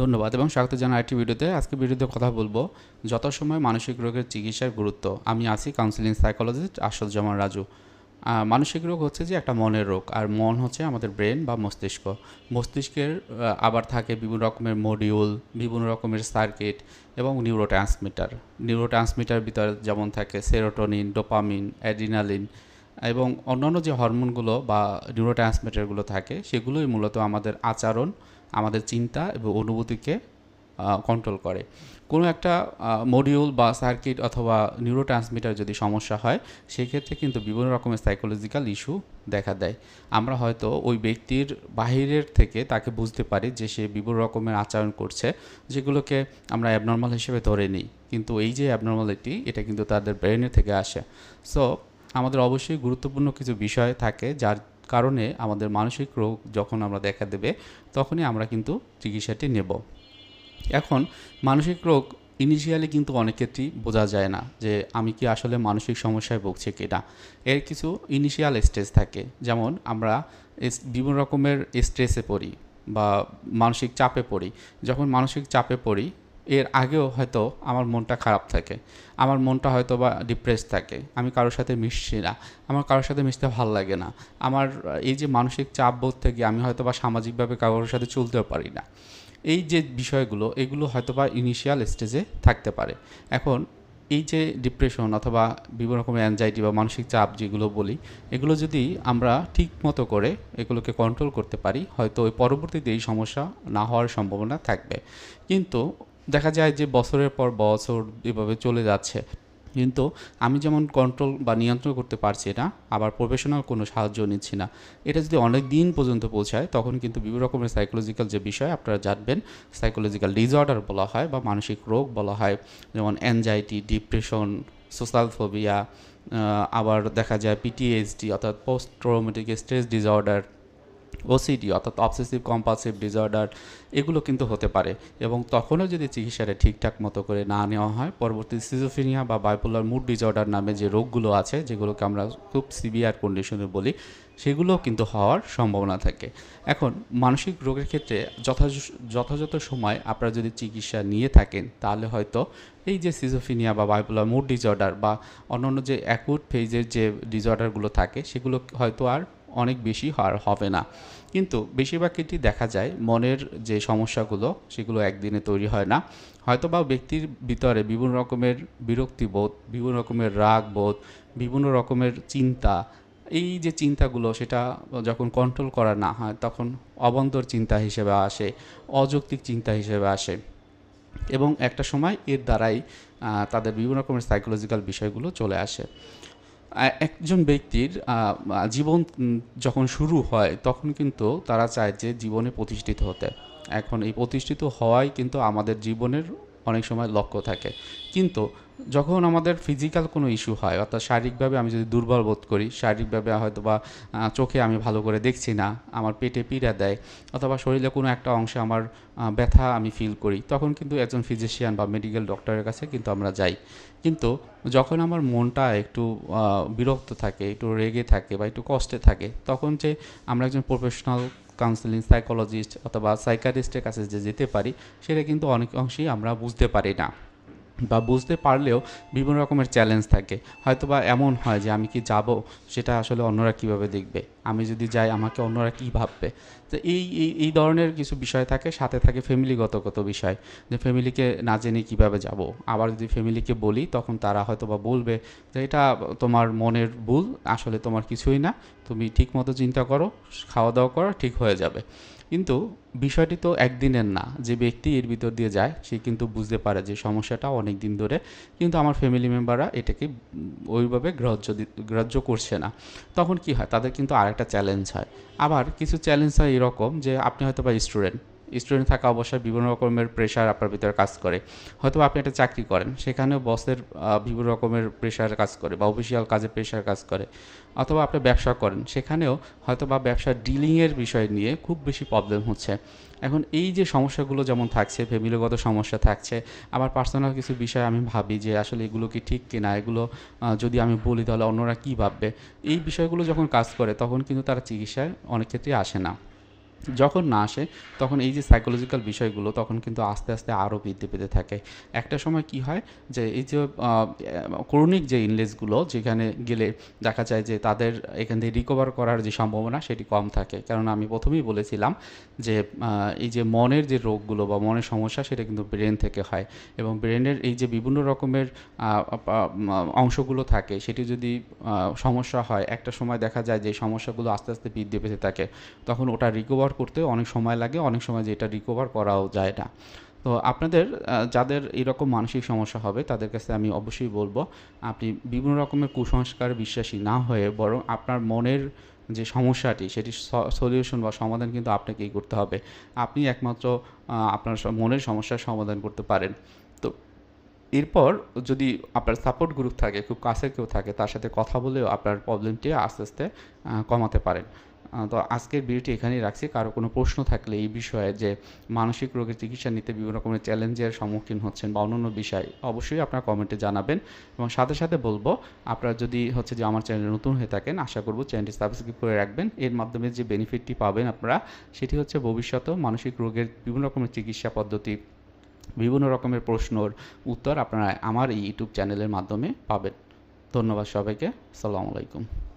ধন্যবাদ এবং স্বাগত জানাই আরেকটি ভিডিওতে। আজকে ভিডিওতে কথা বলব, যত সময় মানসিক রোগের চিকিৎসার গুরুত্ব, আমি আছি কাউন্সিলিং সাইকোলজিস্ট আশদ জামান রাজু মানসিক রোগ হচ্ছে যে একটা মনের রোগ, আর মন হচ্ছে আমাদের ব্রেন বা মস্তিষ্ক। মস্তিষ্কের আবার থাকে বিভিন্ন রকমের মডিউল বিভিন্ন রকমের সার্কিট এবং নিউরো ট্রান্সমিটার নিউরো ট্রান্সমিটার ভিতরে যেমন থাকে সেরোটোনিন ডোপামিন অ্যাডিনালিন এবং অন্যান্য যে হরমোনগুলো বা নিউরো ট্রান্সমিটারগুলো থাকে, সেগুলোই মূলত আমাদের আচরণ আমাদের চিন্তা এবং অনুভূতিকে কন্ট্রোল করে। কোনো একটা মডিউল বা সার্কিট অথবা নিউরো ট্রান্সমিটার যদি সমস্যা হয়, সেক্ষেত্রে কিন্তু বিভিন্ন রকমের সাইকোলজিক্যাল ইস্যু দেখা দেয়। আমরা হয়তো ওই ব্যক্তির বাহিরের থেকে তাকে বুঝতে পারি যে সে বিভিন্ন রকমের আচরণ করছে, যেগুলোকে আমরা অ্যাবনর্মাল হিসেবে ধরে নিই। কিন্তু এই যে অ্যাবনর্মালিটি এটা কিন্তু তাদের ব্রেনের থেকে আসে। সো আমাদের অবশ্যই গুরুত্বপূর্ণ কিছু বিষয় থাকে যার কারণে আমাদের মানসিক রোগ যখন আমরা দেখা দেবে, তখনই আমরা কিন্তু চিকিৎসাটি নেব। এখন মানসিক রোগ ইনিশিয়ালি কিন্তু অনেক ক্ষেত্রেই বোঝা যায় না যে আমি কি আসলে মানসিক সমস্যায় ভুগছি কি না এর কিছু ইনিশিয়াল স্টেজ থাকে। যেমন আমরা বিভিন্ন রকমের স্ট্রেসে পড়ি বা মানসিক চাপে পড়ি। যখন মানসিক চাপে পড়ি এর আগেও হয়তো আমার মনটা খারাপ থাকে। আমার মনটা হয়তো বা ডিপ্রেস থাকে। আমি কারোর সাথে মিশছি না। আমার কারোর সাথে মিশতে ভালো লাগে না। আমার, এই যে মানসিক চাপ বোধ থেকে আমি হয়তো বা সামাজিকভাবে কারোর সাথে চলতেও পারি না। এই যে বিষয়গুলো, এগুলো হয়তো বা ইনিশিয়াল স্টেজে থাকতে পারে। এখন এই যে ডিপ্রেশন অথবা বিভিন্ন রকমের অ্যাংজাইটি বা মানসিক চাপ যেগুলো বলি, এগুলো যদি আমরা ঠিক মতো করে এগুলোকে কন্ট্রোল করতে পারি, হয়তো ওই পরবর্তীতে এই সমস্যা না হওয়ার সম্ভাবনা থাকবে। কিন্তু দেখা যায় যে বছরের পর বছর এভাবে চলে যাচ্ছে। কিন্তু আমি যেমন কন্ট্রোল বা নিয়ন্ত্রণ করতে পারছি না, আবার প্রফেশনাল কোনো সাহায্য নিচ্ছি না। এটা যদি অনেক দিন পর্যন্ত পৌঁছায়, তখন কিন্তু বিভিন্ন রকমের সাইকোলজিক্যাল যে বিষয় আপনারা জানবেন সাইকোলজিক্যাল ডিসঅর্ডার বলা হয় বা মানসিক রোগ বলা হয়, যেমন অ্যাংজাইটি ডিপ্রেশন সোশ্যাল ফোবিয়া আবার দেখা যায় পিটিএসডি অর্থাৎ post traumatic stress disorder OCD অর্থাৎ অবসেসিভ কম্পালসিভ ডিসঅর্ডার এগুলো কিন্তু হতে পারে এবং তখনও যদি চিকিৎসাটা ঠিকঠাক মতো করে না নেওয়া হয়, পরবর্তী সিজোফিনিয়া বা বাইপোলার মুড ডিসঅর্ডার নামে যে রোগগুলো আছে, যেগুলোকে আমরা খুব সিভিয়ার কন্ডিশনে বলি, সেগুলোও কিন্তু হওয়ার সম্ভাবনা থাকে। এখন মানসিক রোগের ক্ষেত্রে যথাযথ যথাযথ সময় আপনারা যদি চিকিৎসা নিয়ে থাকেন, তাহলে হয়তো এই যে সিজোফিনিয়া বা বাইপোলার মুড ডিসঅর্ডার বা অন্যান্য যে অ্যাকুট ফেজের যে ডিসঅর্ডারগুলো থাকে, সেগুলো হয়তো আর অনেক বেশি আর হবে না। কিন্তু বেশিরভাগ ক্ষেত্রেই দেখা যায় মনের যে সমস্যাগুলো, সেগুলো একদিনে তৈরি হয় না। হয়তো বা ব্যক্তির ভিতরে বিভিন্ন রকমের বিরক্তিবোধ, বিভিন্ন রকমের রাগ বোধ বিভিন্ন রকমের চিন্তা, এই যে চিন্তাগুলো, সেটা যখন কন্ট্রোল করা না হয়, তখন অবন্তর চিন্তা হিসেবে আসে, অযৌক্তিক চিন্তা হিসেবে আসে। এবং একটা সময় এর দ্বারাই তাদের বিভিন্ন রকমের সাইকোলজিক্যাল বিষয়গুলো চলে আসে। একজন ব্যক্তির জীবন যখন শুরু হয়, তখন কিন্তু তারা চায় যে জীবনে প্রতিষ্ঠিত হতে। এখন এই প্রতিষ্ঠিত হওয়াই কিন্তু আমাদের জীবনের অনেক সময় লক্ষ্য থাকে। কিন্তু যখন আমাদের ফিজিক্যাল কোনো ইস্যু হয়, অর্থাৎ শারীরিকভাবে আমি যদি দুর্বল বোধ করি, শারীরিকভাবে হয়তো বা চোখে আমি ভালো করে দেখছি না, আমার পেটে পীড়া দেয়, অথবা শরীরে কোনো একটা অংশে আমার ব্যথা আমি ফিল করি, তখন কিন্তু একজন ফিজিশিয়ান বা মেডিকেল ডক্টরের কাছে কিন্তু আমরা যাই। কিন্তু যখন আমার মনটা একটু বিরক্ত থাকে, একটু রেগে থাকে বা একটু কষ্টে থাকে, তখন যে আমরা একজন প্রফেশনাল কাউন্সিলিং সাইকোলজিস্ট অথবা সাইকারিস্টের কাছে যে যেতে পারি, সেটা কিন্তু অনেক অংশেই আমরা বুঝতে পারি না। বা বুঝতে পারলেও বিভিন্ন রকমের চ্যালেঞ্জ থাকে। হয়তো বা এমন হয় যে আমি কি যাব? সেটা আসলে অন্যরা কীভাবে দেখবে? আমি যদি যাই, আমাকে অন্যরা কী ভাববে? তো এই এই ধরনের কিছু বিষয় থাকে, সাথে থাকে ফ্যামিলিগত কত বিষয়। যে ফ্যামিলিকে না জেনে কীভাবে যাব? আবার যদি ফ্যামিলিকে বলি, তখন তারা হয়তো বা বলবে যে, এটা তোমার মনের ভুল, আসলে তোমার কিছুই না। তুমি ঠিক মতো চিন্তা করো খাওয়া দাওয়া করো, ঠিক হয়ে যাবে। কিন্তু বিষয়টি তো একদিনের না। যে ব্যক্তি এর ভিতর দিয়ে যায়, সে কিন্তু বুঝতে পারে যে সমস্যাটা অনেক দিন ধরে। কিন্তু আমার ফ্যামিলি মেম্বাররা এটাকে ওইভাবে গ্রাহ্য গ্রহ্য করছে না। তখন কি হয়? তাদের কিন্তু আরেকটা চ্যালেঞ্জ হয়। আবার কিছু চ্যালেঞ্জ হয় এরকম যে আপনি হয়তো বা স্টুডেন্ট স্টুডেন্ট থাকা অবস্থায় বিভিন্ন রকমের প্রেশার আপনার ভিতরে কাজ করে। হয়তো আপনি একটা চাকরি করেন, সেখানেও বসের বিভিন্ন রকমের প্রেশার কাজ করে বা অফিসিয়াল কাজে প্রেশার কাজ করে। অথবা আপনি ব্যবসা করেন, সেখানেও হয়তো বা ব্যবসার ডিলিংয়ের বিষয় নিয়ে খুব বেশি প্রবলেম হচ্ছে। এখন এই যে সমস্যাগুলো যেমন থাকছে ফ্যামিলিগত সমস্যা থাকছে আবার পার্সোনাল কিছু বিষয় আমি ভাবি যে আসলে এগুলো কি ঠিক কিনা, এগুলো যদি আমি বলি তাহলে অন্যরা কী ভাববে? এই বিষয়গুলো যখন কাজ করে, তখন কিন্তু তারা চিকিৎসায় অনেক ক্ষেত্রে আসে না। যখন না আসে, তখন এই যে সাইকোলজিক্যাল বিষয়গুলো তখন কিন্তু আস্তে আস্তে আরও বৃদ্ধি পেতে থাকে। একটা সময় কি হয় যে এই যে ক্রনিক যে ইনলেসগুলো যেখানে গেলে দেখা যায় যে তাদের এখান থেকে রিকভার করার যে সম্ভাবনা সেটি কম থাকে। কারণ আমি প্রথমেই বলেছিলাম যে এই যে মনের যে রোগগুলো বা মনের সমস্যা সেটা কিন্তু ব্রেন থেকে হয় এবং ব্রেনের এই যে বিভিন্ন রকমের অংশগুলো থাকে সেটি যদি সমস্যা হয়, একটা সময় দেখা যায় যে সমস্যাগুলো আস্তে আস্তে বৃদ্ধি পেতে থাকে, তখন ওটা রিকভার করতে অনেক সময় লাগে, অনেক সময় যেটা রিকভার করাও যায় না। তো আপনাদের যাদের এরকম মানসিক সমস্যা হবে, তাদের কাছে আমি অবশ্যই বলব, আপনি বিভিন্ন রকমের কুসংস্কার বিশ্বাসী না হয়ে বরং আপনার মনের যে সমস্যাটি, সেটি সলিউশন বা সমাধান কিন্তু আপনাকেই করতে হবে। আপনি একমাত্র আপনার মনের সমস্যার সমাধান করতে পারেন। তো এরপর যদি আপনার সাপোর্ট গ্রুপ থাকে, খুব কাছের কেউ থাকে, তার সাথে কথা বলেও আপনার প্রবলেমটি আস্তে আস্তে কমাতে পারেন। তো আজকের ভিডিওটি এখানেই রাখছি। কারও কোনো প্রশ্ন থাকলে এই বিষয়ে যে মানসিক রোগের চিকিৎসা নিতে বিভিন্ন রকমের চ্যালেঞ্জের সম্মুখীন হচ্ছেন বা অন্যান্য বিষয়, অবশ্যই আপনার কমেন্টে জানাবেন। এবং সাথে সাথে বলব, আপনারা যদি হচ্ছে যে আমার চ্যানেলে নতুন হয়ে থাকেন, আশা করব চ্যানেলটি সাবস্ক্রাইব করে রাখবেন। এর মাধ্যমে যে বেনিফিটটি পাবেন আপনারা, সেটি হচ্ছে ভবিষ্যতেও মানসিক রোগের বিভিন্ন রকমের চিকিৎসা পদ্ধতি, বিভিন্ন রকমের প্রশ্নর উত্তর আপনারা আমার এই ইউটিউব চ্যানেলের মাধ্যমে পাবেন। ধন্যবাদ সবাইকে। আসসালামু আলাইকুম।